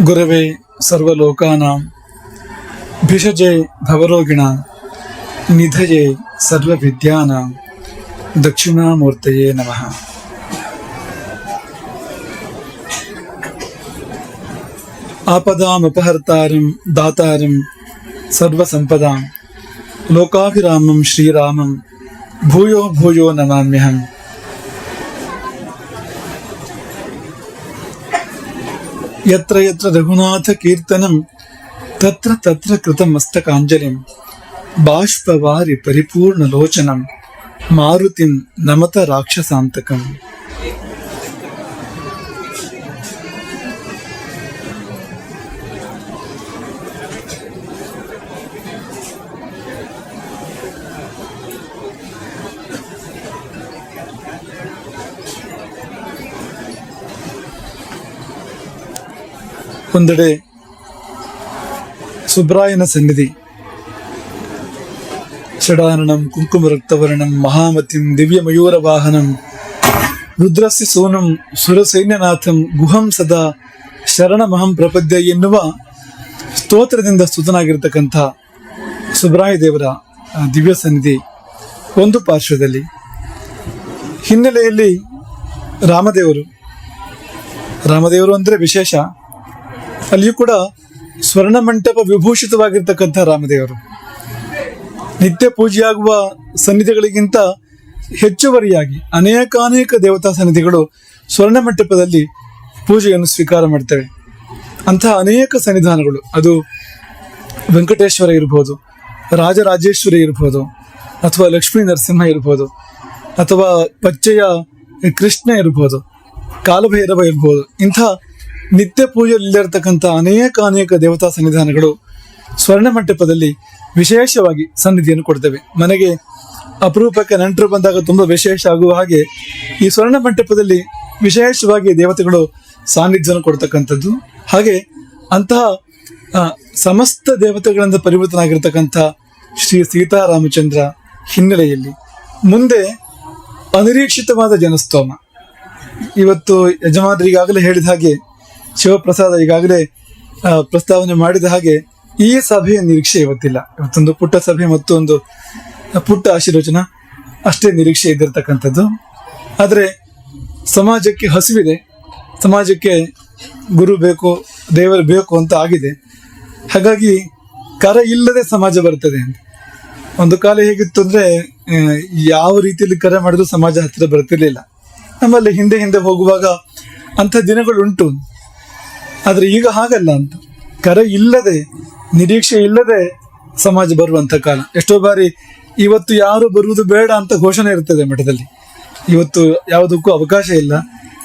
गुरवे सर्वलोकानां, भिषजे भवरोगिणां, निधये सर्वविद्यानां दक्षिणामूर्त नम। आपदामुपहर्तारं दातारं सर्वसम्पदां लोकाभिरामं श्रीरामं भूयो भूयो नमाम्यहम्। यत्र यत्र രഘുനാഥ കീർത്തനം तत्र തത്ര കൃതം മസ്തകാഞ്ജലിം ബാഷ്പവാരി പരിപൂർണലോചനം മാരുതിം നമത രാക്ഷസാന്തകം ಒಂದೆಡೆ ಸುಬ್ರಾಯನ ಸನ್ನಿಧಿ. ಕುಂಕುಮ ರಕ್ತವರ್ಣಂ ಮಹಾಮತಿಂ ದಿವ್ಯ ಮಯೂರ ವಾಹನಂ ರುದ್ರಸ್ಯ ಸೋನಂ ಸುರಸೈನ್ಯನಾಥಂ ಗುಹಂ ಸದಾ ಶರಣಮಹಂ ಪ್ರಪದ್ಯ ಎನ್ನುವ ಸ್ತೋತ್ರದಿಂದ ಸ್ತುತನಾಗಿರ್ತಕ್ಕಂಥ ಸುಬ್ರಾಯ ದೇವರ ದಿವ್ಯ ಸನ್ನಿಧಿ ಒಂದು ಪಾರ್ಶ್ವದಲ್ಲಿ. ಹಿನ್ನೆಲೆಯಲ್ಲಿ ರಾಮದೇವರು ರಾಮದೇವರು ಅಂದರೆ ವಿಶೇಷ. ಅಲ್ಲಿಯೂ ಕೂಡ ಸ್ವರ್ಣ ಮಂಟಪ ವಿಭೂಷಿತವಾಗಿರ್ತಕ್ಕಂಥ ರಾಮದೇವರು. ನಿತ್ಯ ಪೂಜೆಯಾಗುವ ಸನ್ನಿಧಿಗಳಿಗಿಂತ ಹೆಚ್ಚುವರಿಯಾಗಿ ಅನೇಕಾನೇಕ ದೇವತಾ ಸನ್ನಿಧಿಗಳು ಸ್ವರ್ಣ ಮಂಟಪದಲ್ಲಿ ಪೂಜೆಯನ್ನು ಸ್ವೀಕಾರ ಮಾಡ್ತವೆ. ಅಂತಹ ಅನೇಕ ಸನ್ನಿಧಾನಗಳು. ಅದು ವೆಂಕಟೇಶ್ವರ ಇರ್ಬೋದು, ರಾಜರಾಜೇಶ್ವರಿ ಇರ್ಬೋದು, ಅಥವಾ ಲಕ್ಷ್ಮೀ ನರಸಿಂಹ ಇರ್ಬೋದು, ಅಥವಾ ಪಚ್ಚೆಯ ಕೃಷ್ಣ ಇರ್ಬೋದು, ಕಾಲಭೈರವ ಇರ್ಬೋದು, ಇಂಥ ನಿತ್ಯ ಪೂಜೆಯಲ್ಲಿರತಕ್ಕಂಥ ಅನೇಕ ಅನೇಕ ದೇವತಾ ಸನ್ನಿಧಾನಗಳು ಸ್ವರ್ಣ ಮಂಟಪದಲ್ಲಿ ವಿಶೇಷವಾಗಿ ಸನ್ನಿಧಿಯನ್ನು ಕೊಡ್ತೇವೆ. ಮನೆಗೆ ಅಪರೂಪಕ್ಕೆ ನೆಂಟರು ಬಂದಾಗ ತುಂಬಾ ವಿಶೇಷ ಆಗುವ ಹಾಗೆ ಈ ಸ್ವರ್ಣ ಮಂಟಪದಲ್ಲಿ ವಿಶೇಷವಾಗಿ ದೇವತೆಗಳು ಸಾನ್ನಿಧ್ಯವನ್ನು ಕೊಡ್ತಕ್ಕಂಥದ್ದು. ಹಾಗೆ ಅಂತಹ ಸಮಸ್ತ ದೇವತೆಗಳಿಂದ ಪರಿವರ್ತನಾಗಿರ್ತಕ್ಕಂಥ ಶ್ರೀ ಸೀತಾರಾಮಚಂದ್ರ ಹಿನ್ನೆಲೆಯಲ್ಲಿ ಮುಂದೆ ಅನಿರೀಕ್ಷಿತವಾದ ಜನಸ್ತೋಮ. ಇವತ್ತು ಯಜಮಾನರಿಗಾಗಲೇ ಹೇಳಿದ ಹಾಗೆ ಶಿವಪ್ರಸಾದ ಈಗಾಗಲೇ ಪ್ರಸ್ತಾವನೆ ಮಾಡಿದ ಹಾಗೆ ಈ ಸಭೆಯ ನಿರೀಕ್ಷೆ ಇವತ್ತಿಲ್ಲ. ಇವತ್ತೊಂದು ಪುಟ್ಟ ಸಭೆ ಮತ್ತು ಒಂದು ಪುಟ್ಟ ಆಶೀರ್ವಚನ ಅಷ್ಟೇ ನಿರೀಕ್ಷೆ ಇದ್ದಿರ್ತಕ್ಕಂಥದ್ದು. ಆದರೆ ಸಮಾಜಕ್ಕೆ ಹಸಿವಿದೆ. ಸಮಾಜಕ್ಕೆ ಗುರು ಬೇಕು, ದೇವರು ಬೇಕು ಅಂತ ಆಗಿದೆ. ಹಾಗಾಗಿ ಕರ ಇಲ್ಲದೆ ಸಮಾಜ ಬರ್ತದೆ ಅಂತ. ಒಂದು ಕಾಲ ಹೇಗಿತ್ತು ಅಂದರೆ ಯಾವ ರೀತಿಯಲ್ಲಿ ಕರೆ ಮಾಡಿದ್ರು ಸಮಾಜ ಹತ್ತಿರ ಬರ್ತಿರ್ಲಿಲ್ಲ. ನಮ್ಮಲ್ಲಿ ಹಿಂದೆ ಹಿಂದೆ ಹೋಗುವಾಗ ಅಂಥ ದಿನಗಳುಂಟು. ಆದ್ರೆ ಈಗ ಹಾಗಲ್ಲ ಅಂತ. ಕರೆ ಇಲ್ಲದೆ, ನಿರೀಕ್ಷೆ ಇಲ್ಲದೆ ಸಮಾಜ ಬರುವಂತ ಕಾಲ. ಎಷ್ಟೋ ಬಾರಿ ಇವತ್ತು ಯಾರು ಬರುವುದು ಬೇಡ ಅಂತ ಘೋಷಣೆ ಇರ್ತದೆ ಮಠದಲ್ಲಿ. ಇವತ್ತು ಯಾವುದಕ್ಕೂ ಅವಕಾಶ ಇಲ್ಲ.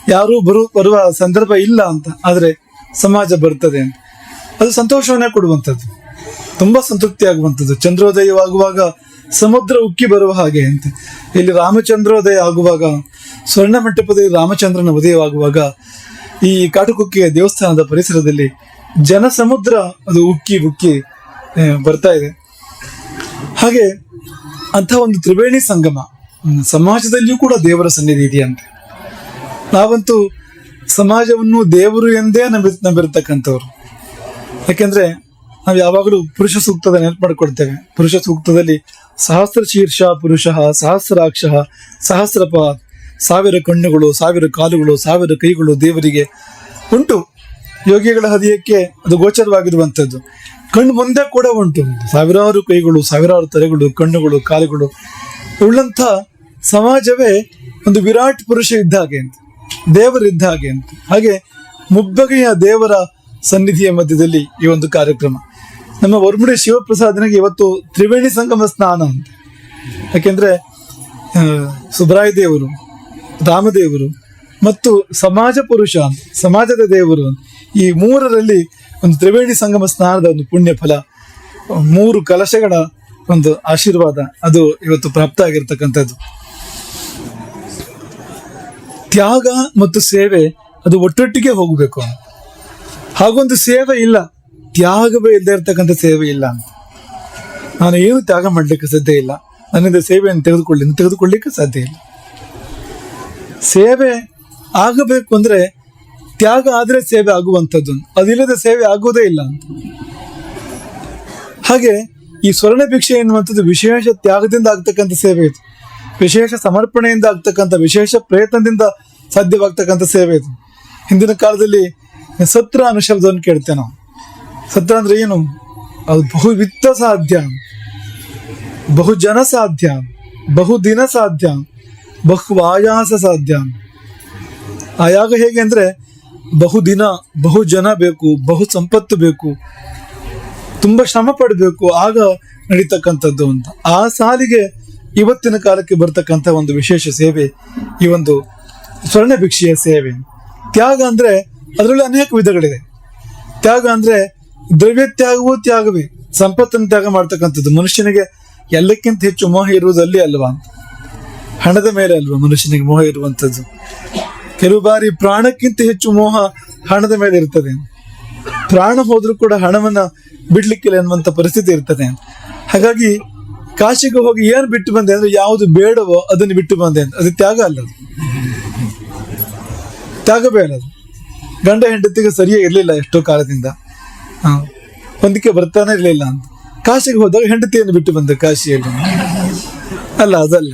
ಯಾರೂ ಬರು, ಬರುವ ಸಂದರ್ಭ ಇಲ್ಲ ಅಂತ. ಆದರೆ ಸಮಾಜ ಬರ್ತದೆ ಅಂತ. ಅದು ಸಂತೋಷವನ್ನೇ ಕೊಡುವಂಥದ್ದು. ತುಂಬಾ ಸಂತೃಪ್ತಿ ಆಗುವಂಥದ್ದು ಚಂದ್ರೋದಯವಾಗುವಾಗ ಸಮುದ್ರ ಉಕ್ಕಿ ಬರುವ ಹಾಗೆ ಅಂತ. ಇಲ್ಲಿ ರಾಮಚಂದ್ರೋದಯ ಆಗುವಾಗ, ಸ್ವರ್ಣ ಮಂಟಪದಲ್ಲಿ ರಾಮಚಂದ್ರನ ಉದಯವಾಗುವಾಗ ಈ ಕಾಟುಕುಕ್ಕಿಯ ದೇವಸ್ಥಾನದ ಪರಿಸರದಲ್ಲಿ ಜನ ಸಮುದ್ರ ಅದು ಉಕ್ಕಿ ಉಕ್ಕಿ ಬರ್ತಾ ಇದೆ. ಹಾಗೆ ಅಂಥ ಒಂದು ತ್ರಿವೇಣಿ ಸಂಗಮ ಸಮಾಜದಲ್ಲಿಯೂ ಕೂಡ ದೇವರ ಸನ್ನಿಧಿ ಇದೆಯಂತೆ. ನಾವಂತೂ ಸಮಾಜವನ್ನು ದೇವರು ಎಂದೇ ನಂಬಿ, ನಂಬಿರ್ತಕ್ಕಂಥವ್ರು. ಯಾಕೆಂದ್ರೆ ನಾವು ಯಾವಾಗಲೂ ಪುರುಷ ಸೂಕ್ತದ ನೆನಪು ಮಾಡಿಕೊಡ್ತೇವೆ ಪುರುಷ ಸೂಕ್ತದಲ್ಲಿ ಸಹಸ್ರ ಶೀರ್ಷ ಪುರುಷ, ಸಹಸ್ರಾಕ್ಷ ಸಹಸ್ರಪಾತ್ ಸಾವಿರ ಕಣ್ಣುಗಳು, ಸಾವಿರ ಕಾಲುಗಳು, ಸಾವಿರ ಕೈಗಳು ದೇವರಿಗೆ ಉಂಟು. ಯೋಗಿಗಳ ಹೃದಯಕ್ಕೆ ಅದು ಗೋಚರವಾಗಿರುವಂಥದ್ದು. ಕಣ್ಣು ಮುಂದೆ ಕೂಡ ಉಂಟು. ಸಾವಿರಾರು ಕೈಗಳು, ಸಾವಿರಾರು ತಲೆಗಳು, ಕಣ್ಣುಗಳು, ಕಾಲುಗಳು. ಉಳ್ಳಂಥ ಸಮಾಜವೇ ಒಂದು ವಿರಾಟ್ ಪುರುಷ ಇದ್ದ ಹಾಗೆ ಅಂತ. ದೇವರಿದ್ದ ಹಾಗೆ ಅಂತ. ಹಾಗೆ ಮುಬ್ಬಗೆಯ ದೇವರ ಸನ್ನಿಧಿಯ ಮಧ್ಯದಲ್ಲಿ ಈ ಒಂದು ಕಾರ್ಯಕ್ರಮ. ನಮ್ಮ ವರ್ಮುಡಿ ಶಿವಪ್ರಸಾದನಿಗೆ ಇವತ್ತು ತ್ರಿವೇಣಿ ಸಂಗಮ ಸ್ನಾನ ಅಂತ. ಯಾಕೆಂದ್ರೆ ಸುಬ್ರಾಯ ದೇವರು ರಾಮದೇವರು ಮತ್ತು ಸಮಾಜ ಪುರುಷ, ಸಮಾಜದ ದೇವರು ಈ ಮೂರರಲ್ಲಿ ಒಂದು ತ್ರಿವೇಣಿ ಸಂಗಮ ಸ್ನಾನದ ಒಂದು ಪುಣ್ಯ ಫಲ, ಮೂರು ಕಲಶಗಳ ಒಂದು ಆಶೀರ್ವಾದ, ಅದು ಇವತ್ತು ಪ್ರಾಪ್ತ ಆಗಿರ್ತಕ್ಕಂಥದ್ದು. ತ್ಯಾಗ ಮತ್ತು ಸೇವೆ ಅದು ಒಟ್ಟೊಟ್ಟಿಗೆ ಹೋಗಬೇಕು. ಹಾಗೊಂದು ಸೇವೆ ಇಲ್ಲ, ತ್ಯಾಗವೇ ಇಲ್ಲದೆ ಇರ್ತಕ್ಕಂಥ ಸೇವೆ ಇಲ್ಲ. ನಾನು ಏನು ತ್ಯಾಗ ಮಾಡಲಿಕ್ಕೆ ಸಾಧ್ಯ ಇಲ್ಲ. ನನ್ನಿಂದ ಸೇವೆಯನ್ನು ತೆಗೆದುಕೊಳ್ಳಿ, ತೆಗೆದುಕೊಳ್ಳಿಕ್ಕೆ ಸಾಧ್ಯ ಇಲ್ಲ. ಸೇವೆ ಆಗಬೇಕು ಅಂದ್ರೆ ತ್ಯಾಗ ಆದ್ರೆ ಸೇವೆ ಆಗುವಂಥದ್ದು ಅದಿಲ್ಲದ ಸೇವೆ ಆಗುವುದೇ ಇಲ್ಲ ಹಾಗೆ ಈ ಸ್ವರ್ಣ ಭಿಕ್ಷೆ ಎನ್ನುವಂಥದ್ದು ವಿಶೇಷ ತ್ಯಾಗದಿಂದ ಆಗ್ತಕ್ಕಂಥ ಸೇವೆ ಇದು. ವಿಶೇಷ ಸಮರ್ಪಣೆಯಿಂದ ಆಗ್ತಕ್ಕಂಥ, ವಿಶೇಷ ಪ್ರಯತ್ನದಿಂದ ಸಾಧ್ಯವಾಗ್ತಕ್ಕಂಥ ಸೇವೆ ಇದು. ಹಿಂದಿನ ಕಾಲದಲ್ಲಿ ಸತ್ರ ಅನ್ನೋ ಕೇಳ್ತೇವೆ ನಾವು. ಸತ್ರ ಅಂದ್ರೆ ಏನು? ಅದು ಬಹು ವಿತ್ತ ಸಾಧ್ಯ ಬಹು ಜನ ಸಾಧ್ಯ, ಬಹುದಿನ ಸಾಧ್ಯ. ಬಹು ಆಯಾಸ ಸಾಧ್ಯ. ಆ ಯಾಗ ಹೇಗೆ ಅಂದರೆ ಬಹು ದಿನ ಬಹು ಜನ ಬೇಕು ಬಹು ಸಂಪತ್ತು ಬೇಕು, ತುಂಬ ಶ್ರಮ ಪಡಬೇಕು, ಆಗ ನಡೀತಕ್ಕಂಥದ್ದು ಅಂತ. ಆ ಸಾಲಿಗೆ ಇವತ್ತಿನ ಕಾಲಕ್ಕೆ ಬರ್ತಕ್ಕಂಥ ಒಂದು ವಿಶೇಷ ಸೇವೆ, ಈ ಒಂದು ಸ್ವರ್ಣ ಭಿಕ್ಷೆಯ ಸೇವೆ. ತ್ಯಾಗ ಅಂದರೆ ಅದರಲ್ಲಿ ಅನೇಕ ವಿಧಗಳಿದೆ ತ್ಯಾಗ ಅಂದರೆ ದ್ರವ್ಯ ತ್ಯಾಗವೂ ತ್ಯಾಗವೇ, ಸಂಪತ್ತನ್ನು ತ್ಯಾಗ ಮಾಡ್ತಕ್ಕಂಥದ್ದು. ಮನುಷ್ಯನಿಗೆ ಎಲ್ಲಕ್ಕಿಂತ ಹೆಚ್ಚು ಮೋಹ ಇರುವುದಲ್ಲಿ ಅಲ್ವಾ ಅಂತ. ಹಣದ ಮೇಲೆ ಅಲ್ವಾ ಮನುಷ್ಯನಿಗೆ ಮೋಹ ಇರುವಂಥದ್ದು ಕೆಲವು ಬಾರಿ ಪ್ರಾಣಕ್ಕಿಂತ ಹೆಚ್ಚು ಮೋಹ ಹಣದ ಮೇಲೆ ಇರ್ತದೆ. ಪ್ರಾಣ ಹೋದ್ರೂ ಕೂಡ ಹಣವನ್ನ ಬಿಡ್ಲಿಕ್ಕಿಲ್ಲ ಅನ್ನುವಂಥ ಪರಿಸ್ಥಿತಿ ಇರ್ತದೆ. ಹಾಗಾಗಿ ಕಾಶಿಗೆ ಹೋಗಿ ಏನು ಬಿಟ್ಟು ಬಂದೆ ಅಂದ್ರೆ ಯಾವುದು ಬೇಡವೋ ಅದನ್ನು ಬಿಟ್ಟು ಬಂದೆ ಅಂತ. ಅದು ತ್ಯಾಗ ಅಲ್ಲ ತ್ಯಾಗ ಅದು. ಗಂಡ ಹೆಂಡತಿಗೆ ಸರಿಯೇ ಇರಲಿಲ್ಲ ಎಷ್ಟೋ ಕಾಲದಿಂದ. ಹೊಂದಿಕೆ ಬರ್ತಾನೆ ಇರಲಿಲ್ಲ ಅಂತ. ಕಾಶಿಗೆ ಹೋದಾಗ ಹೆಂಡತಿಯನ್ನು ಬಿಟ್ಟು ಬಂದ ಕಾಶಿಯಲ್ಲಿ. ಅಲ್ಲ, ಅದಲ್ಲ.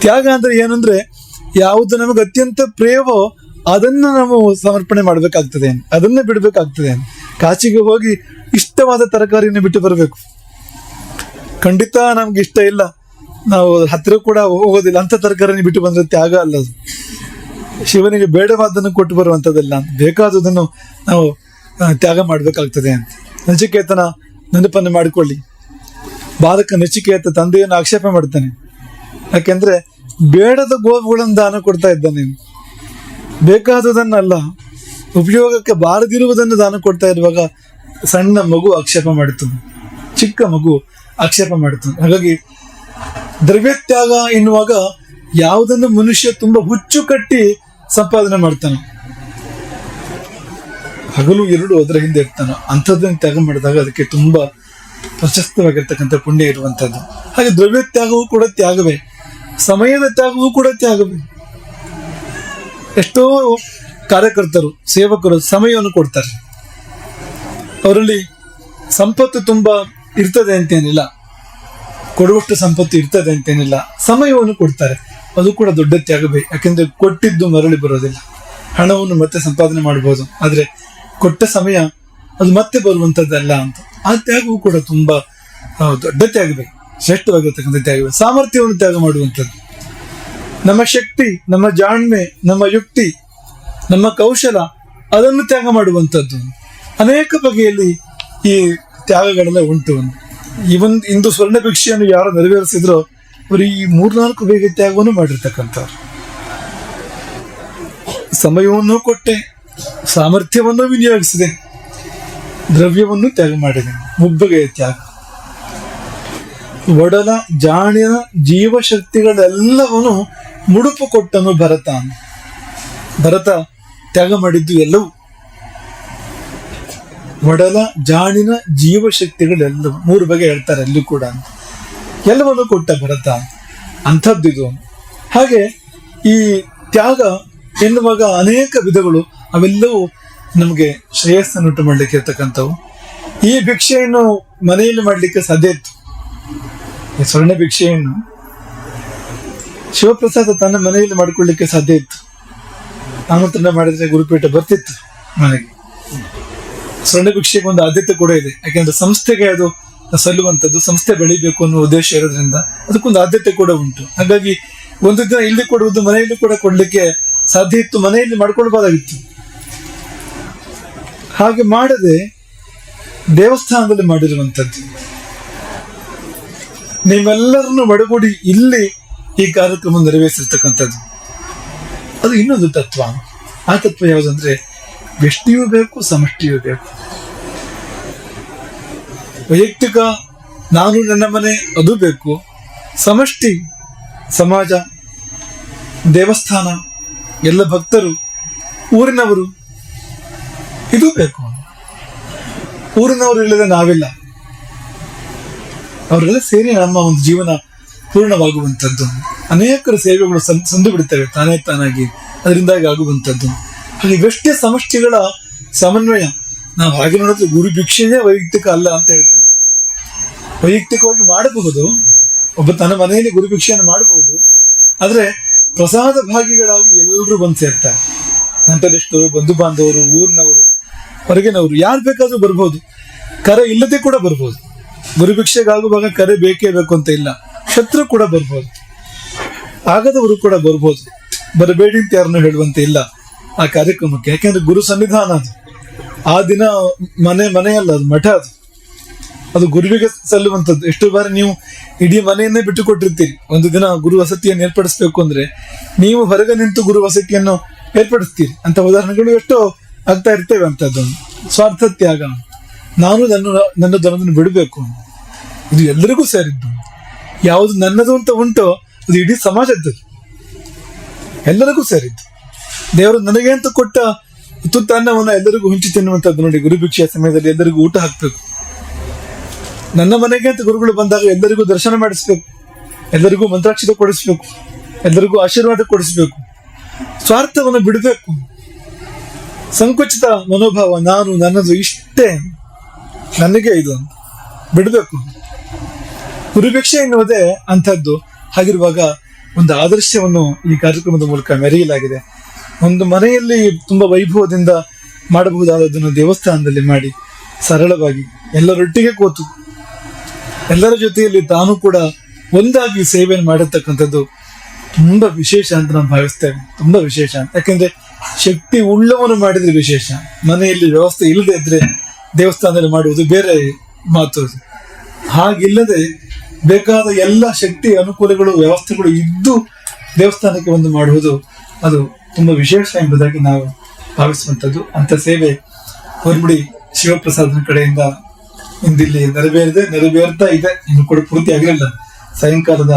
ತ್ಯಾಗ ಅಂದ್ರೆ ಏನಂದ್ರೆ ಯಾವುದು ನಮಗೆ ಅತ್ಯಂತ ಪ್ರಿಯವೋ ಅದನ್ನು ನಾವು ಸಮರ್ಪಣೆ ಮಾಡಬೇಕಾಗ್ತದೆ. ಅದನ್ನು ಬಿಡಬೇಕಾಗ್ತದೆ. ಕಾಚಿಗೆ ಹೋಗಿ ಇಷ್ಟವಾದ ತರಕಾರಿಯನ್ನು ಬಿಟ್ಟು ಬರಬೇಕು. ಖಂಡಿತ ನಮ್ಗೆ ಇಷ್ಟ ಇಲ್ಲ. ನಾವು ಹತ್ತಿರ ಕೂಡ ಹೋಗೋದಿಲ್ಲ. ಅಂತ ತರಕಾರಿನ ಬಿಟ್ಟು ಬಂದ್ರೆ ತ್ಯಾಗ ಅಲ್ಲ ಅದು. ಶಿವನಿಗೆ ಬೇಡವಾದನ್ನು ಕೊಟ್ಟು ಬರುವಂಥದ್ದಲ್ಲ. ಬೇಕಾದುದನ್ನು ನಾವು ತ್ಯಾಗ ಮಾಡಬೇಕಾಗ್ತದೆ ಅಂತ. ನಚಿಕೇತನ ನೆನಪನ್ನು ಮಾಡಿಕೊಳ್ಳಿ. ಬಾಲಕ ನಚಿಕೇತ ತಂದೆಯನ್ನು ಆಕ್ಷೇಪ ಮಾಡ್ತಾನೆ. ಯಾಕೆಂದ್ರೆ ಬೇಡದ ಗೋವುಗಳನ್ನು ದಾನ ಕೊಡ್ತಾ ಇದ್ದಾನೆ. ಬೇಕಾದುದನ್ನಲ್ಲ, ಉಪಯೋಗಕ್ಕೆ ಬಾರದಿರುವುದನ್ನು ದಾನ ಕೊಡ್ತಾ ಇರುವಾಗ ಸಣ್ಣ ಮಗು ಆಕ್ಷೇಪ ಮಾಡಿತು ಚಿಕ್ಕ ಮಗು ಆಕ್ಷೇಪ ಮಾಡಿತು ಹಾಗಾಗಿ ದ್ರವ್ಯತ್ಯಾಗ ಎನ್ನುವಾಗ ಯಾವುದನ್ನು ಮನುಷ್ಯ ತುಂಬಾ ಹುಚ್ಚು ಕಟ್ಟಿ ಸಂಪಾದನೆ ಮಾಡ್ತಾನೆ. ಹಗಲು ಎರಡು ಅದರ ಹಿಂದೆ ಇರ್ತಾನೆ. ಅಂಥದ್ದನ್ನು ತ್ಯಾಗ ಮಾಡಿದಾಗ ಅದಕ್ಕೆ ತುಂಬಾ ಪ್ರಶಸ್ತವಾಗಿರ್ತಕ್ಕಂಥ ಪುಣ್ಯ ಇರುವಂಥದ್ದು. ಹಾಗೆ ದ್ರವ್ಯ ತ್ಯಾಗವೂ ಕೂಡ ತ್ಯಾಗವೇ. ಸಮಯದ ತ್ಯಾಗವೂ ಕೂಡ ತ್ಯಾಗವೇ. ಎಷ್ಟೋ ಕಾರ್ಯಕರ್ತರು, ಸೇವಕರು ಸಮಯವನ್ನು ಕೊಡ್ತಾರೆ. ಅವರಲ್ಲಿ ಸಂಪತ್ತು ತುಂಬ ಇರ್ತದೆ ಅಂತೇನಿಲ್ಲ. ಕೊಡುವಷ್ಟು ಸಂಪತ್ತು ಇರ್ತದೆ ಅಂತೇನಿಲ್ಲ. ಸಮಯವನ್ನು ಕೊಡ್ತಾರೆ. ಅದು ಕೂಡ ದೊಡ್ಡ ತ್ಯಾಗವೇ. ಯಾಕೆಂದ್ರೆ ಕೊಟ್ಟಿದ್ದು ಮರಳಿ ಬರೋದಿಲ್ಲ. ಹಣವನ್ನು ಮತ್ತೆ ಸಂಪಾದನೆ ಮಾಡಬಹುದು ಆದರೆ ಕೊಟ್ಟ ಸಮಯ ಅದು ಮತ್ತೆ ಬರುವಂತದ್ದಲ್ಲ ಅಂತ. ಆ ತ್ಯಾಗವು ಕೂಡ ತುಂಬಾ ದೊಡ್ಡ ತ್ಯಾಗವೇ. ಶ್ರೇಷ್ಠವಾಗಿರ್ತಕ್ಕಂಥ ತ್ಯಾಗವೇ ಸಾಮರ್ಥ್ಯವನ್ನು ತ್ಯಾಗ ಮಾಡುವಂಥದ್ದು. ನಮ್ಮ ಶಕ್ತಿ, ನಮ್ಮ ಜಾಣ್ಮೆ, ನಮ್ಮ ಯುಕ್ತಿ, ನಮ್ಮ ಕೌಶಲ, ಅದನ್ನು ತ್ಯಾಗ ಮಾಡುವಂಥದ್ದು. ಅನೇಕ ಬಗೆಯಲ್ಲಿ ಈ ತ್ಯಾಗಗಳೆಲ್ಲ ಉಂಟು. ಇವನ್ ಇಂದು ಸ್ವರ್ಣ ಭಿಕ್ಷೆಯನ್ನು ಯಾರು ನೆರವೇರಿಸಿದ್ರೋ ಅವರು ಈ ಮೂರ್ನಾಲ್ಕು ಬಗೆಯ ತ್ಯಾಗವನ್ನು ಮಾಡಿರ್ತಕ್ಕಂಥವ್ರು. ಸಮಯವನ್ನು ಕೊಟ್ಟೆ, ಸಾಮರ್ಥ್ಯವನ್ನು ವಿನಿಯೋಗಿಸಿದೆ, ದ್ರವ್ಯವನ್ನು ತ್ಯಾಗ ಮಾಡಿದೆ, ಮುಬ್ಬಗೆಯ ತ್ಯಾಗ. ಒಡಲ ಜಾಣಿನ ಜೀವಶಕ್ತಿಗಳೆಲ್ಲವನ್ನೂ ಮುಡುಪು ಕೊಟ್ಟನು ಭರತ ಭರತ ತ್ಯಾಗ ಮಾಡಿದ್ದು ಎಲ್ಲವೂ. ಒಡಲ ಜಾಣಿನ ಜೀವಶಕ್ತಿಗಳೆಲ್ಲವೂ. ಮೂರು ಬಗೆ ಹೇಳ್ತಾರೆ ಅಲ್ಲಿ ಕೂಡ ಎಲ್ಲವನ್ನು ಕೊಟ್ಟ ಭರತ ಅಂಥದ್ದಿದು ಹಾಗೆ ಈ ತ್ಯಾಗ ಎನ್ನುವಾಗ ಅನೇಕ ವಿಧಗಳು, ಅವೆಲ್ಲವೂ ನಮಗೆ ಶ್ರೇಯಸ್ಸನ್ನುಂಟು ಮಾಡಲಿಕ್ಕೆ ಇರ್ತಕ್ಕಂಥವು. ಈ ಭಿಕ್ಷೆಯನ್ನು ಮನೆಯಲ್ಲಿ ಮಾಡಲಿಕ್ಕೆ ಸಾಧ್ಯ ಇತ್ತು. ಸ್ವರ್ಣ ಭಿಕ್ಷೆಯನ್ನು ಶಿವಪ್ರಸಾದ ತನ್ನ ಮನೆಯಲ್ಲಿ ಮಾಡಿಕೊಳ್ಳಿಕ್ಕೆ ಸಾಧ್ಯ ಇತ್ತು. ಆಮಂತ್ರಣ ಮಾಡಿದ್ರೆ ಗುರುಪೀಠ ಬರ್ತಿತ್ತು ಮನೆಗೆ. ಸ್ವರ್ಣ ಭಿಕ್ಷೆಗೆ ಒಂದು ಆದ್ಯತೆ ಕೂಡ ಇದೆ. ಯಾಕೆಂದ್ರೆ ಸಂಸ್ಥೆಗೆ ಅದು ಸಲ್ಲುವಂಥದ್ದು, ಸಂಸ್ಥೆ ಬೆಳಿಬೇಕು ಅನ್ನೋ ಉದ್ದೇಶ ಇರೋದ್ರಿಂದ ಅದಕ್ಕೊಂದು ಆದ್ಯತೆ ಕೂಡ ಉಂಟು. ಹಾಗಾಗಿ ಒಂದು ದಿನ ಇಲ್ಲಿ ಕೊಡುವುದು, ಮನೆಯಲ್ಲಿ ಕೂಡ ಕೊಡ್ಲಿಕ್ಕೆ ಸಾಧ್ಯ ಇತ್ತು, ಮನೆಯಲ್ಲಿ ಮಾಡ್ಕೊಳ್ಬೋದಾಗಿತ್ತು. ಹಾಗೆ ಮಾಡದೆ ದೇವಸ್ಥಾನದಲ್ಲಿ ಮಾಡಿರುವಂಥದ್ದು. ನಿಮ್ಮೆಲ್ಲರನ್ನು ಒಡಗೂಡಿ ಇಲ್ಲಿ ಈ ಕಾರ್ಯಕ್ರಮ ನೆರವೇರಿಸಿರ್ತಕ್ಕಂಥದ್ದು. ಅದು ಇನ್ನೊಂದು ತತ್ವ. ಆ ತತ್ವ ಯಾವುದಂದ್ರೆ ವ್ಯಷ್ಟಿಯೂ ಬೇಕು, ಸಮಷ್ಟಿಯೂ ಬೇಕು. ವೈಯಕ್ತಿಕ ನಾನು ನನ್ನ ಮನೆ ಅದು ಬೇಕು, ಸಮಷ್ಟಿ, ಸಮಾಜ, ದೇವಸ್ಥಾನ, ಎಲ್ಲ ಭಕ್ತರು, ಊರಿನವರು, ಇದು ಬೇಕು. ಊರಿನವರು ಇಲ್ಲದೆ ನಾವಿಲ್ಲ. ಅವರೆಲ್ಲ ಸೇರಿ ನಮ್ಮ ಒಂದು ಜೀವನ ಪೂರ್ಣವಾಗುವಂಥದ್ದು. ಅನೇಕರ ಸೇವೆಗಳು ಸಂದು ಬಿಡುತ್ತವೆ ತಾನೇ ತಾನಾಗಿ. ಅದರಿಂದಾಗಿ ಆಗುವಂಥದ್ದು. ಹಾಗೆ ಇವೆಷ್ಟೇ ಸಮಷ್ಟಿಗಳ ಸಮನ್ವಯ. ನಾವು ಹಾಗೆ ನೋಡಿದ್ರೆ ಗುರು ಭಿಕ್ಷೆಯೇ ವೈಯಕ್ತಿಕ ಅಲ್ಲ ಅಂತ ಹೇಳ್ತೇನೆ. ವೈಯಕ್ತಿಕವಾಗಿ ಮಾಡಬಹುದು. ಒಬ್ಬ ತನ್ನ ಮನೆಯಲ್ಲಿ ಗುರು ಭಿಕ್ಷೆಯನ್ನು ಮಾಡಬಹುದು. ಆದರೆ ಪ್ರಸಾದ ಭಾಗಿಗಳಾಗಿ ಎಲ್ಲರೂ ಬಂದು ಸೇರ್ತಾರೆ. ನಂಟರಿಷ್ಟರು ಬಂಧು ಬಾಂಧವರು, ಊರಿನವರು, ಹೊರಗಿನವರು, ಯಾರು ಬೇಕಾದರೂ ಬರ್ಬೋದು. ಕರೆ ಇಲ್ಲದೆ ಕೂಡ ಬರ್ಬೋದು. ಗುರು ಭಿಕ್ಷೆಗಾಗುವಾಗ ಕರೆ ಬೇಕೇ ಬೇಕು ಅಂತ ಇಲ್ಲ. ಶತ್ರು ಕೂಡ ಬರ್ಬೋದು. ಆಗದವರು ಕೂಡ ಬರ್ಬೋದು. ಬರಬೇಡಿ ಅಂತ ಯಾರನ್ನು ಹೇಳುವಂತೆ ಇಲ್ಲ ಆ ಕಾರ್ಯಕ್ರಮಕ್ಕೆ. ಯಾಕೆಂದ್ರೆ ಗುರು ಸನ್ನಿಧಾನ ಅದು. ಆ ದಿನ ಮನೆ, ಮನೆಯಲ್ಲ ಅದು, ಮಠ ಅದು. ಅದು ಗುರುವಿಗೆ ಸಲ್ಲುವಂಥದ್ದು. ಎಷ್ಟು ಬಾರಿ ನೀವು ಇಡೀ ಮನೆಯನ್ನೇ ಬಿಟ್ಟು ಕೊಟ್ಟಿರ್ತೀರಿ ಒಂದು ದಿನ ಗುರು ವಸತಿಯನ್ನು ಏರ್ಪಡಿಸ್ಬೇಕು ಅಂದ್ರೆ ನೀವು ಹೊರಗೆ ನಿಂತು ಗುರು ವಸತಿಯನ್ನು ಏರ್ಪಡಿಸ್ತೀರಿ. ಅಂತ ಉದಾಹರಣೆಗಳು ಎಷ್ಟೋ ಆಗ್ತಾ ಇರ್ತೇವೆ ಅಂತದ್ದು ಸ್ವಾರ್ಥ ತ್ಯಾಗ ನಾನು ನನ್ನ ನನ್ನ ಧನವನ್ನು ಬಿಡಬೇಕು. ಇದು ಎಲ್ಲರಿಗೂ ಸೇರಿದ್ದು. ಯಾವುದು ನನ್ನದು ಅಂತ ಉಂಟೋ, ಅದು ಇಡೀ ಸಮಾಜದ್ದು. ಎಲ್ಲರಿಗೂ ಸೇರಿದ್ದು. ದೇವರು ನನಗೆ ಅಂತ ಕೊಟ್ಟ ತುತ್ತ ಎಲ್ಲರಿಗೂ ಹಂಚಿ ತಿನ್ನುವಂಥದ್ದು ನೋಡಿ ಗುರುಭಿಕ್ಷೆಯ ಸಮಯದಲ್ಲಿ ಎಲ್ಲರಿಗೂ ಊಟ ಹಾಕಬೇಕು. ನನ್ನ ಮನೆಗೆ ಅಂತ ಗುರುಗಳು ಬಂದಾಗ ಎಲ್ಲರಿಗೂ ದರ್ಶನ ಮಾಡಿಸ್ಬೇಕು. ಎಲ್ಲರಿಗೂ ಮಂತ್ರಾಕ್ಷರ ಕೊಡಿಸ್ಬೇಕು. ಎಲ್ಲರಿಗೂ ಆಶೀರ್ವಾದ ಕೊಡಿಸ್ಬೇಕು. ಸ್ವಾರ್ಥವನ್ನು ಬಿಡಬೇಕು. ಸಂಕುಚಿತ ಮನೋಭಾವ ನಾನು, ನನ್ನದು ಇಷ್ಟೇ. ನನಗೆ ಇದು ಬಿಡಬೇಕು. ಗುರುಭಿಕ್ಷೆ ಎನ್ನುವುದೇ ಅಂಥದ್ದು. ಹಾಗಿರುವಾಗ ಒಂದು ಆದರ್ಶವನ್ನು ಈ ಕಾರ್ಯಕ್ರಮದ ಮೂಲಕ ಮೆರೆಯಲಾಗಿದೆ. ಒಂದು ಮನೆಯಲ್ಲಿ ತುಂಬಾ ವೈಭವದಿಂದ ಮಾಡಬಹುದಾದದನ್ನು ದೇವಸ್ಥಾನದಲ್ಲಿ ಮಾಡಿ ಸರಳವಾಗಿ ಎಲ್ಲರೊಟ್ಟಿಗೆ ಕೂತು, ಎಲ್ಲರ ಜೊತೆಯಲ್ಲಿ ತಾನು ಕೂಡ ಒಂದಾಗಿ ಸೇವೆಯನ್ನು ಮಾಡಿರ್ತಕ್ಕಂಥದ್ದು ತುಂಬಾ ವಿಶೇಷ ಅಂತ ನಾನು ಭಾವಿಸ್ತೇನೆ. ತುಂಬಾ ವಿಶೇಷ. ಯಾಕೆಂದ್ರೆ ಶಕ್ತಿ ಉಳ್ಳವನು ಮಾಡಿದ್ರೆ ವಿಶೇಷ. ಮನೆಯಲ್ಲಿ ವ್ಯವಸ್ಥೆ ಇಲ್ಲದೆ ಇದ್ರೆ ದೇವಸ್ಥಾನದಲ್ಲಿ ಮಾಡುವುದು ಬೇರೆ ಮಾತು ಹಾಗಿಲ್ಲದೆ ಬೇಕಾದ ಎಲ್ಲ ಶಕ್ತಿ, ಅನುಕೂಲಗಳು, ವ್ಯವಸ್ಥೆಗಳು ಇದ್ದು ದೇವಸ್ಥಾನಕ್ಕೆ ಒಂದು ಮಾಡುವುದು ಅದು ತುಂಬ ವಿಶೇಷ ಎಂಬುದಾಗಿ ನಾವು ಭಾವಿಸುವಂಥದ್ದು. ಅಂಥ ಸೇವೆ ಹೊರಬಿಡಿ ಶಿವಪ್ರಸಾದನ ಕಡೆಯಿಂದ ಇಂದಿಲ್ಲಿ ನೆರವೇರಿದೆ, ನೆರವೇರ್ತಾ ಇದೆ. ಇನ್ನು ಕೂಡ ಪೂರ್ತಿ ಆಗಿರಲಿಲ್ಲ ಸಾಯಂಕಾಲದ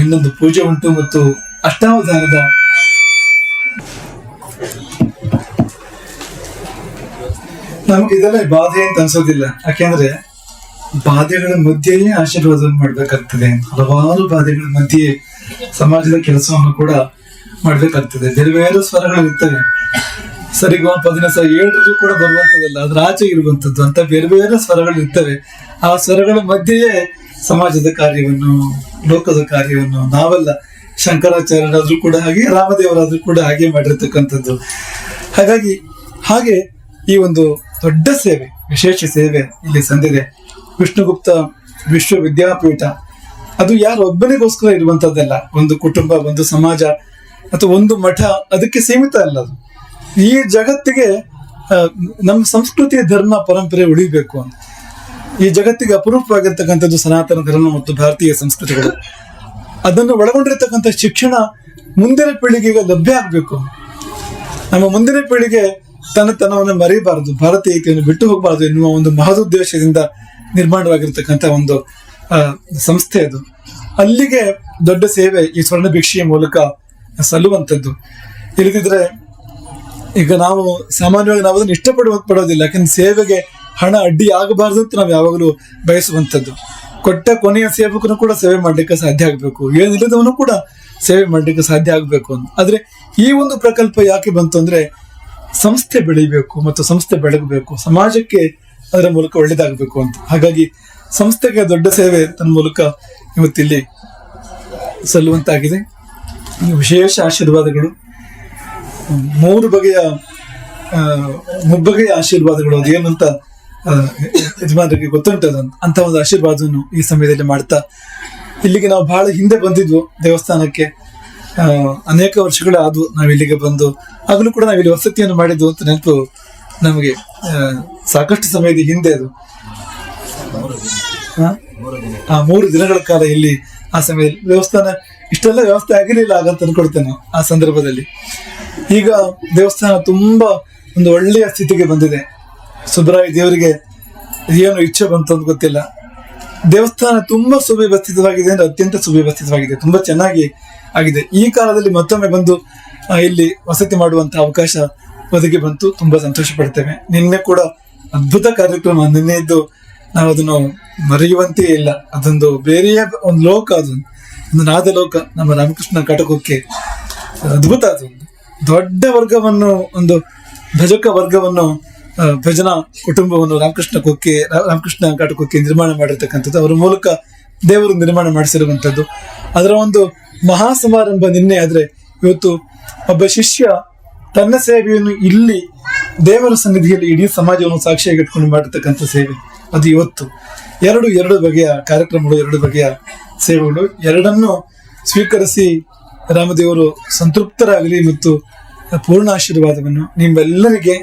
ಇನ್ನೊಂದು ಪೂಜೆ ಉಂಟು ಮತ್ತು ಅಷ್ಟಾವಧಾನದ ನಮ್ಗೆ ಇದೆಲ್ಲ ಬಾಧೆ ಅಂತ ಅನ್ಸೋದಿಲ್ಲ. ಯಾಕೆಂದ್ರೆ ಬಾಧೆಗಳ ಮಧ್ಯೆಯೇ ಆಶೀರ್ವಾದವನ್ನು ಮಾಡ್ಬೇಕಾಗ್ತದೆ. ಹಲವಾರು ಬಾಧೆಗಳ ಮಧ್ಯೆ ಸಮಾಜದ ಕೆಲಸವನ್ನು ಕೂಡ ಮಾಡ್ಬೇಕಾಗ್ತದೆ. ಬೇರೆ ಬೇರೆ ಸ್ವರಗಳು ಇರ್ತವೆ. ದಿನ ಪದಿನಸ ಏಳರಲ್ಲೂ ಕೂಡ ಬರುವಂತದಲ್ಲ ಅದ್ರ ಆಚೆ ಇರುವಂತದ್ದು ಅಂತ ಬೇರೆ ಬೇರೆ ಸ್ವರಗಳು ಇರ್ತವೆ. ಆ ಸ್ವರಗಳ ಮಧ್ಯೆಯೇ ಸಮಾಜದ ಕಾರ್ಯವನ್ನು, ಲೋಕದ ಕಾರ್ಯವನ್ನು ನಾವೆಲ್ಲ, ಶಂಕರಾಚಾರ್ಯರಾದ್ರೂ ಕೂಡ ಹಾಗೆ, ರಾಮದೇವರಾದ್ರೂ ಕೂಡ ಹಾಗೆ ಮಾಡಿರ್ತಕ್ಕಂಥದ್ದು. ಹಾಗಾಗಿ ಹಾಗೆ ಈ ಒಂದು ದೊಡ್ಡ ಸೇವೆ, ವಿಶೇಷ ಸೇವೆ ಇಲ್ಲಿ ಸಂದಿದೆ. ವಿಷ್ಣುಗುಪ್ತ ವಿಶ್ವವಿದ್ಯಾಪೀಠ. ಅದು ಯಾರು ಒಬ್ಬನಿಗೋಸ್ಕರ ಇರುವಂತದ್ದಲ್ಲ, ಒಂದು ಕುಟುಂಬ, ಒಂದು ಸಮಾಜ, ಅಥವಾ ಒಂದು ಮಠ, ಅದಕ್ಕೆ ಸೀಮಿತ ಅಲ್ಲ ಅದು. ಈ ಜಗತ್ತಿಗೆ ನಮ್ಮ ಸಂಸ್ಕೃತಿ ಧರ್ಮ, ಪರಂಪರೆ ಉಳಿಬೇಕು ಅಂತ. ಈ ಜಗತ್ತಿಗೆ ಅಪರೂಪವಾಗಿರ್ತಕ್ಕಂಥದ್ದು ಸನಾತನ ಧರ್ಮ ಮತ್ತು ಭಾರತೀಯ ಸಂಸ್ಕೃತಿಗಳು. ಅದನ್ನು ಒಳಗೊಂಡಿರ್ತಕ್ಕಂಥ ಶಿಕ್ಷಣ ಮುಂದಿನ ಪೀಳಿಗೆಗೆ ಲಭ್ಯ ಆಗಬೇಕು. ನಮ್ಮ ಮುಂದಿನ ಪೀಳಿಗೆ ತನ್ನತನವನ್ನು ಮರೆಯಬಾರದು ಭಾರತೀಯತೆಯನ್ನು ಬಿಟ್ಟು ಹೋಗಬಾರದು ಎನ್ನುವ ಒಂದು ಮಹದುದ್ದೇಶದಿಂದ ನಿರ್ಮಾಣವಾಗಿರ್ತಕ್ಕಂಥ ಒಂದು ಸಂಸ್ಥೆ ಅದು. ಅಲ್ಲಿಗೆ ದೊಡ್ಡ ಸೇವೆ ಈ ಸ್ವರ್ಣ ಭಿಕ್ಷೆಯ ಮೂಲಕ ಸಲ್ಲುವಂಥದ್ದು. ಇಲ್ಲದಿದ್ರೆ ಈಗ ನಾವು ಸಾಮಾನ್ಯವಾಗಿ ನಾವು ಅದನ್ನು ಇಷ್ಟಪಡುವ ಪಡೋದಿಲ್ಲ ಯಾಕಂದ್ರೆ ಸೇವೆಗೆ ಹಣ ಅಡ್ಡಿ ಆಗಬಾರದು ಅಂತ ನಾವು ಯಾವಾಗಲೂ ಬಯಸುವಂಥದ್ದು. ಕೊಟ್ಟ ಕೊನೆಯ ಸೇವಕನು ಕೂಡ ಸೇವೆ ಮಾಡ್ಲಿಕ್ಕೆ ಸಾಧ್ಯ ಆಗಬೇಕು. ಏನಿಲ್ಲದವನು ಕೂಡ ಸೇವೆ ಮಾಡ್ಲಿಕ್ಕೆ ಸಾಧ್ಯ ಆಗಬೇಕು ಅಂತ. ಆದರೆ ಈ ಒಂದು ಪ್ರಕಲ್ಪ ಯಾಕೆ ಬಂತು ಅಂದ್ರೆ ಸಂಸ್ಥೆ ಬೆಳಿಬೇಕು ಮತ್ತು ಸಂಸ್ಥೆ ಬೆಳಗಬೇಕು ಸಮಾಜಕ್ಕೆ ಅದರ ಮೂಲಕ ಒಳ್ಳೇದಾಗಬೇಕು ಅಂತ. ಹಾಗಾಗಿ ಸಂಸ್ಥೆಗೆ ದೊಡ್ಡ ಸೇವೆ ತನ್ನ ಮೂಲಕ ಇವತ್ತಿಲ್ಲಿ ಸಲ್ಲುವಂತಾಗಿದೆ. ವಿಶೇಷ ಆಶೀರ್ವಾದಗಳು ಮೂರು ಬಗೆಯ ಮುಬ್ಬಗೆಯ ಆಶೀರ್ವಾದಗಳು ಏನು ಅಂತ ಆ, ಯಜಮಾನರಿಗೆ ಗೊತ್ತುಂಟದ ಅಂತ ಒಂದು ಆಶೀರ್ವಾದವನ್ನು ಈ ಸಮಯದಲ್ಲಿ ಮಾಡ್ತಾ ಇಲ್ಲಿಗೆ ನಾವು ಬಹಳ ಹಿಂದೆ ಬಂದಿದ್ವು ದೇವಸ್ಥಾನಕ್ಕೆ. ಅನೇಕ ವರ್ಷಗಳಾದವು ಆದ್ವು ನಾವು ಇಲ್ಲಿಗೆ ಬಂದು. ಆಗಲೂ ಕೂಡ ನಾವು ಇಲ್ಲಿ ವಸತಿಯನ್ನು ಮಾಡಿದ್ವು ಅಂತ ನೆನಪು ನಮಗೆ ಸಾಕಷ್ಟು ಸಮಯದ ಹಿಂದೆ ಅದು. ಆ? ಮೂರು ದಿನಗಳ ಕಾಲ ಇಲ್ಲಿ ಆ ಸಮಯದಲ್ಲಿ. ದೇವಸ್ಥಾನ ಇಷ್ಟೆಲ್ಲ ವ್ಯವಸ್ಥೆ ಆಗಿರಲಿಲ್ಲ ಹಾಗಂತ ಅನ್ಕೊಳ್ತೇನೆ ಆ ಸಂದರ್ಭದಲ್ಲಿ. ಈಗ ದೇವಸ್ಥಾನ ತುಂಬಾ ಒಂದು ಒಳ್ಳೆಯ ಸ್ಥಿತಿಗೆ ಬಂದಿದೆ. ಸುಬ್ರಾಯ ದೇವರಿಗೆ ಏನು ಇಚ್ಛೆ ಬಂತು ಅಂತ ಗೊತ್ತಿಲ್ಲ. ದೇವಸ್ಥಾನ ತುಂಬಾ ಸುವ್ಯವಸ್ಥಿತವಾಗಿದೆ ಅಂದ್ರೆ ಅತ್ಯಂತ ಸುವ್ಯವಸ್ಥಿತವಾಗಿದೆ. ತುಂಬಾ ಚೆನ್ನಾಗಿ ಆಗಿದೆ. ಈ ಕಾಲದಲ್ಲಿ ಮತ್ತೊಮ್ಮೆ ಬಂದು ಇಲ್ಲಿ ವಸತಿ ಮಾಡುವಂತ ಅವಕಾಶ ಒದಗಿ ಬಂತು. ತುಂಬಾ ಸಂತೋಷ ಪಡ್ತೇವೆ. ನಿನ್ನೆ ಕೂಡ ಅದ್ಭುತ ಕಾರ್ಯಕ್ರಮ. ನಿನ್ನೆ ಇದ್ದು ನಾವು ಅದನ್ನು ಮರೆಯುವಂತೆ ಇಲ್ಲ. ಅದೊಂದು ಬೇರೆಯೇ ಒಂದು ಲೋಕ ಅದು. ಒಂದು ನಾದ ಲೋಕ. ನಮ್ಮ ರಾಮಕೃಷ್ಣ ಕಟಕಕ್ಕೆ ಅದ್ಭುತ ಅದು. ದೊಡ್ಡ ವರ್ಗವನ್ನು, ಒಂದು ಭಜಕ ವರ್ಗವನ್ನು ಭಜನ ಕುಟುಂಬವನ್ನು ರಾಮಕೃಷ್ಣ ಕೊಕ್ಕೆ ರಾಮಕೃಷ್ಣ ಕಾಟಕೊಕ್ಕೆ ನಿರ್ಮಾಣ ಮಾಡಿರ್ತಕ್ಕಂಥದ್ದು. ಅವರ ಮೂಲಕ ದೇವರು ನಿರ್ಮಾಣ ಮಾಡಿಸಿರುವಂಥದ್ದು. ಅದರ ಒಂದು ಮಹಾ ಸಮಾರಂಭ ನಿನ್ನೆ ಆದರೆ ಇವತ್ತು ಒಬ್ಬ ಶಿಷ್ಯ ತನ್ನ ಸೇವೆಯನ್ನು ಇಲ್ಲಿ ದೇವರ ಸನ್ನಿಧಿಯಲ್ಲಿ ಇಡೀ ಸಮಾಜವನ್ನು ಸಾಕ್ಷಿಯಾಗಿ ಇಟ್ಕೊಂಡು ಮಾಡಿರ್ತಕ್ಕಂಥ ಸೇವೆ. ಅದು ಇವತ್ತು. ಎರಡು ಎರಡು ಬಗೆಯ ಕಾರ್ಯಕ್ರಮಗಳು, ಎರಡು ಬಗೆಯ ಸೇವೆಗಳು. ಎರಡನ್ನು ಸ್ವೀಕರಿಸಿ ರಾಮದೇವರು ಸಂತೃಪ್ತರಾಗಲಿ ಮತ್ತು ಪೂರ್ಣ ಆಶೀರ್ವಾದವನ್ನು ನಿಮ್ಮೆಲ್ಲರಿಗೆ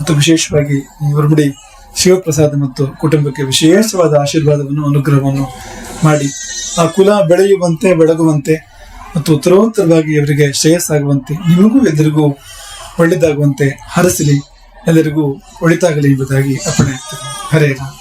ಮತ್ತು ವಿಶೇಷವಾಗಿ ಹೊರಬಿಡಿ ಶಿವಪ್ರಸಾದ ಮತ್ತು ಕುಟುಂಬಕ್ಕೆ ವಿಶೇಷವಾದ ಆಶೀರ್ವಾದವನ್ನು, ಅನುಗ್ರಹವನ್ನು ಮಾಡಿ. ಆ ಕುಲ ಬೆಳೆಯುವಂತೆ, ಬೆಳಗುವಂತೆ ಮತ್ತು ಉತ್ತರವಂತರವಾಗಿ ಅವರಿಗೆ ಶ್ರೇಯಸ್ಸಾಗುವಂತೆ ನಿಮಗೂ ಎಲ್ಲರಿಗೂ ಒಳ್ಳೆಯದಾಗುವಂತೆ ಹರಸಲಿ ಎಲ್ಲರಿಗೂ ಒಳಿತಾಗಲಿ ಎಂಬುದಾಗಿ ಅಪ್ಪಣೆ ಹರೇ ರಾಮ.